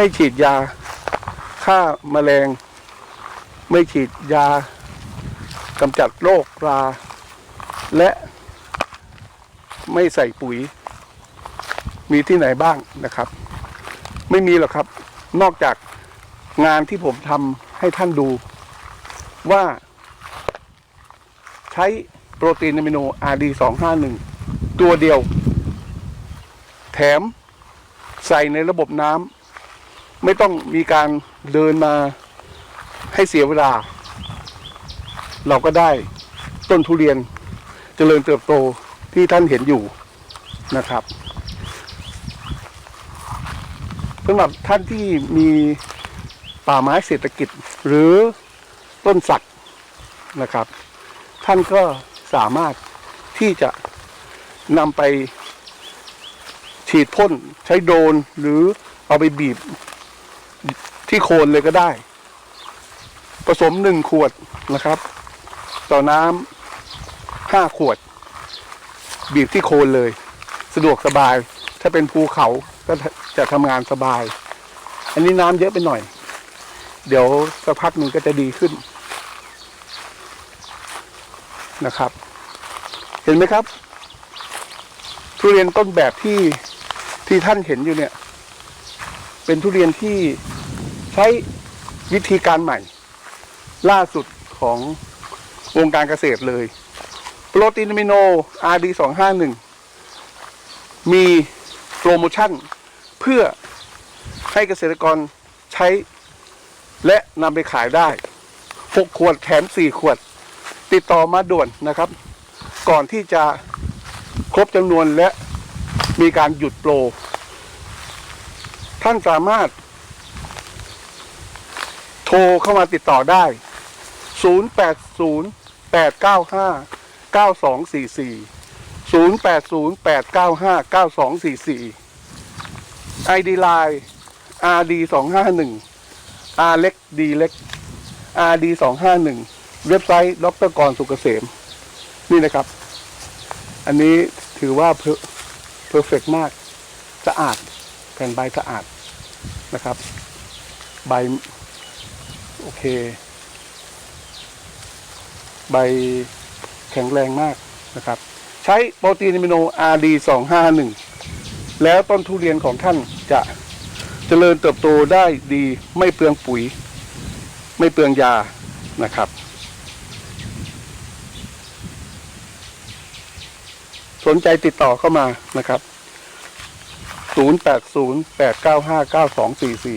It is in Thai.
ไม่ฉีดยาฆ่าแมลง ไม่ฉีดยากำจัดโรครา และไม่ใส่ปุ๋ย มีที่ไหนบ้างนะครับ ไม่มีหรอกครับ นอกจากงานที่ผมทำให้ท่านดูว่า ใช้โปรตีนอะมิโน RD 251 ตัวเดียว แถมใส่ในระบบน้ำ ไม่ต้องมีการเดินมาให้เสียเวลา เราก็ได้ต้นทุเรียนเจริญเติบโตที่ท่านเห็นอยู่นะครับสำหรับท่านที่มีป่าไม้เศรษฐกิจหรือต้นสักนะครับ ท่านก็สามารถที่จะนำไปฉีดพ่นใช้โดรนหรือเอาไปบีบ ที่โคนเลยก็ได้ ผสมหนึ่งขวดนะครับ ต่อน้ำห้าขวด บีบที่โคนเลย สะดวกสบาย ถ้าเป็นภูเขาก็จะทำงานสบาย อันนี้น้ำเยอะไปหน่อย เดี๋ยวสักพักหนึ่งก็จะดีขึ้นนะครับ เห็นไหมครับ ทุเรียนต้นแบบที่ที่ท่านเห็นอยู่เนี่ย เป็นทุเรียนที่ ช้วิธีการใหม่ ล่าสุดของวงการเกษตรเลย โปรตีนมิโน RD 251 มีโปรโมชั่นเพื่อให้เกษตรกรใช้และนำไปขายได้ 6 ขวดแถม 4 ขวด ติดต่อมาด่วนนะครับ ก่อนที่จะครบจำนวนและมีการหยุดโปร ท่านสามารถ โทรเข้ามาติดต่อได้ 080 895 9244 080 895 9244 ID Line RD 251 R เล็ก D เล็ก RD 251 เว็บไซต์ดรกรสุกเกษม นี่นะครับ อันนี้ถือว่าเพอร์เฟกมาก สะอาด แผ่นใบสะอาดนะครับ ใบ โอเค ใบแข็งแรงมากนะครับ ใช้โปรตีนอะมิโน RD 251 แล้วต้นทุเรียนของท่านจะเจริญเติบโตได้ดีไม่เปลืองปุ๋ย ไม่เปลืองยานะครับ สนใจติดต่อเข้ามานะครับ 080 895 9244